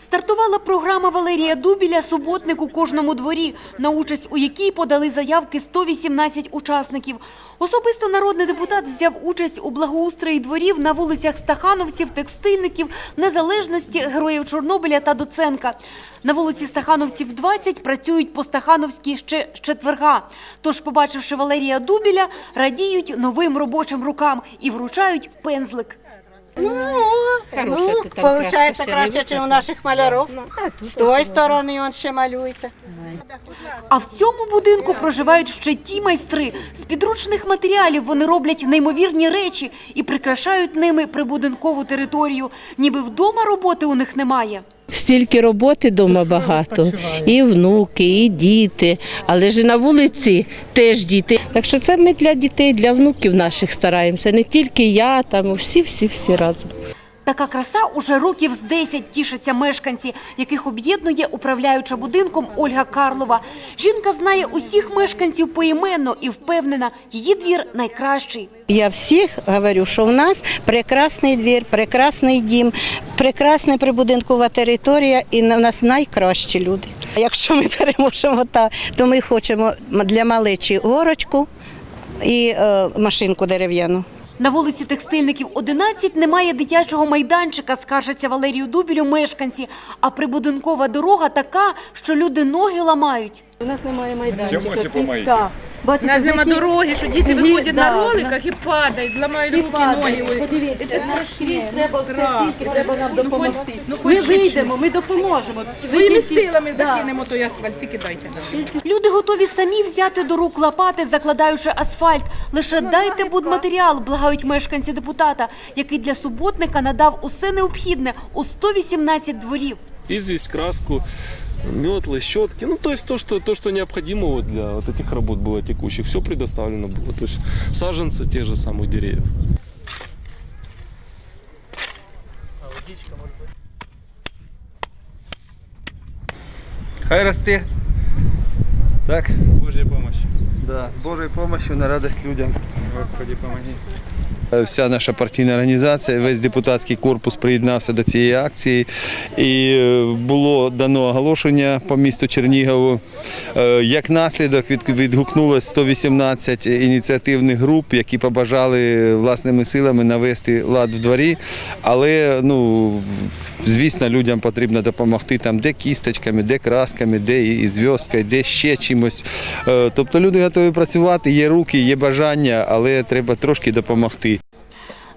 Стартувала програма Валерія Дубіля «Суботник у кожному дворі», на участь у якій подали заявки 118 учасників. Особисто народний депутат взяв участь у благоустрої дворів на вулицях Стахановців, Текстильників, Незалежності, Героїв Чорнобиля та Доценка. На вулиці Стахановців 20 працюють по Стахановській ще з четверга. Тож, побачивши Валерія Дубіля, радіють новим робочим рукам і вручають пензлик. Хороша Ну, ти там получається краска, краще, ще ніж у не наших малярів. З тої сторони он ще малюєте. А в цьому будинку проживають ще ті майстри. З підручних матеріалів вони роблять неймовірні речі і прикрашають ними прибудинкову територію. Ніби вдома роботи у них немає. Стільки роботи вдома багато, і внуки, і діти, але ж і на вулиці теж діти. Так що це ми для дітей, для внуків наших стараємося. Не тільки я, там всі, всі, всі разом. Така краса уже років з 10 тішаться мешканці, яких об'єднує управляюча будинком Ольга Карлова. Жінка знає усіх мешканців поіменно і впевнена, її двір найкращий. Я всіх говорю, що в нас прекрасний двір, прекрасний дім, прекрасна прибудинкова територія і в нас найкращі люди. Якщо ми переможемо та, то ми хочемо для малечі горочку і е, машинку дерев'яну. На вулиці Текстильників 11 немає дитячого майданчика, скаржаться Валерію Дубілю мешканці. А прибудинкова дорога така, що люди ноги ламають. У нас немає майданчика, Чому маєте? піска. У Бачите, нас нема які- дороги, що діти Ні, виходять да, на роликах і падають, ламають всі руки, падають. ноги. Ой, Подивіться, Це скрізь ну, треба все страх. стільки, треба нам Ну, допомогти. хоч- ну, Ми чуть-чуть. вийдемо, ми допоможемо. Своїми тільки- силами Да. закинемо той асфальт, тільки дайте нам. Люди готові самі взяти до рук лопати, закладаючи асфальт. Лише дайте будматеріал, благають мешканці депутата, який для суботника надав усе необхідне у 118 дворів. известь, краску, метлы, щетки. Ну, то есть то, что, то, что необходимо вот для вот этих работ было текущих, все предоставлено было. То есть саженцы тех же самых деревьев. Хай росте. Так? С Божьей помощью. Да, с Божьей помощью на радость людям. Господи, помоги. Е, Вся наша партійна організація, весь депутатський корпус приєднався до цієї акції. І е, було дано оголошення по місту Чернігову. Е, Як наслідок від- відгукнулось 118 ініціативних груп, які побажали власними силами навести лад в дворі. Але ну, звісно, людям потрібно допомогти там, де кісточками, де красками, де і зв'язкою, де ще чимось. Тобто люди готові працювати, є руки, є бажання, але треба трошки допомогти.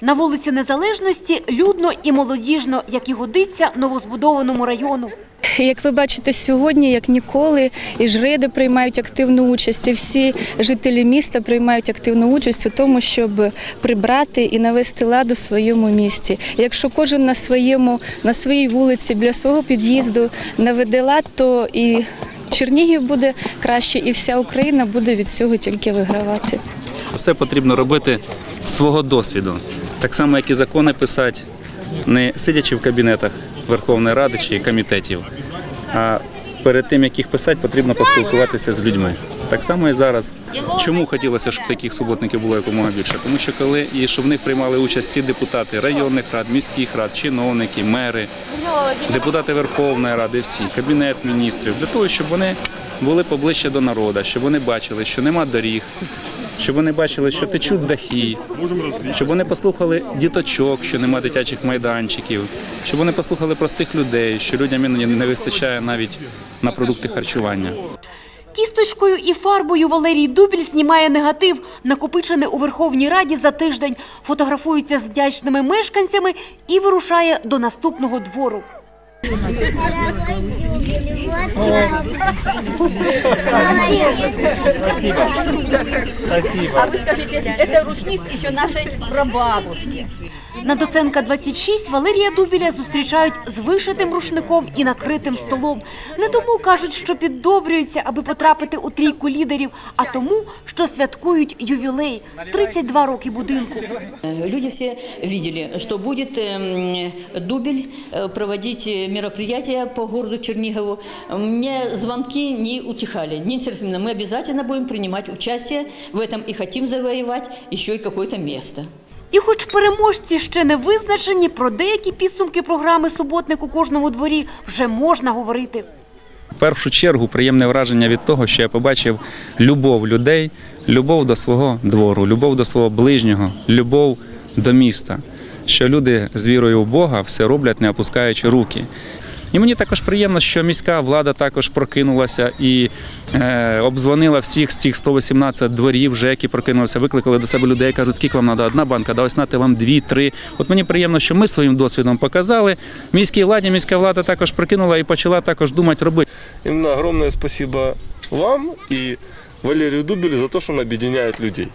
На вулиці Незалежності людно і молодіжно, як і годиться новозбудованому району. Як ви бачите сьогодні, як ніколи, і жреди приймають активну участь, і всі жителі міста приймають активну участь у тому, щоб прибрати і навести лад у своєму місті. Якщо кожен на своєму на своїй вулиці біля свого під'їзду наведе лад, то і Чернігів буде краще, і вся Україна буде від цього тільки вигравати. Все потрібно робити свого досвіду. Так само, як і закони писати, не сидячи в кабінетах Верховної Ради чи комітетів. А перед тим, як їх писати, потрібно поспілкуватися з людьми. Так само і зараз. Чому хотілося, щоб таких суботників було якомога більше? Тому що коли і щоб в них приймали участь всі депутати районних рад, міських рад, чиновники, мери, депутати Верховної Ради, всі, кабінет міністрів, для того, щоб вони були поближче до народу, щоб вони бачили, що нема доріг, щоб вони бачили, що течуть дахи, щоб вони послухали діточок, що нема дитячих майданчиків, щоб вони послухали простих людей, що людям іноді не вистачає навіть на продукти харчування. Кісточкою і фарбою Валерій Дубіль знімає негатив, накопичений у Верховній Раді за тиждень, фотографується з вдячними мешканцями і вирушає до наступного двору. А вы скажите, это рушник еще нашей прабабушки. На Доценка 26 Валерія Дубіля зустрічають з вишитим рушником і накритим столом. Не тому кажуть, що піддобрюються, аби потрапити у трійку лідерів, а тому, що святкують ювілей 32 роки будинку. Люди все видели, что будет эм, Дубель э, проводить э, мероприятия по городу Чернигову. Мне звонки не утихали. Нина Серафимовна, мы обязательно будем принимать участие в этом и хотим завоевать еще и какое-то место. І хоч переможці ще не визначені, про деякі підсумки програми «Суботник у кожному дворі» вже можна говорити. В першу чергу приємне враження від того, що я побачив любов людей, любов до свого двору, любов до свого ближнього, любов до міста. Що люди з вірою в Бога все роблять, не опускаючи руки. І мені також приємно, що міська влада також прокинулася і е, обдзвонила всіх з цих 118 дворів, вже які прокинулися, викликали до себе людей, кажуть, скільки вам треба одна банка, да ось нате вам дві, три. От мені приємно, що ми своїм досвідом показали. Міській владі, міська влада також прокинула і почала також думати робити. Именно огромное спасибо вам и Валерию Дубелю за то, что он объединяет людей.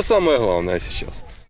Самое главное сейчас.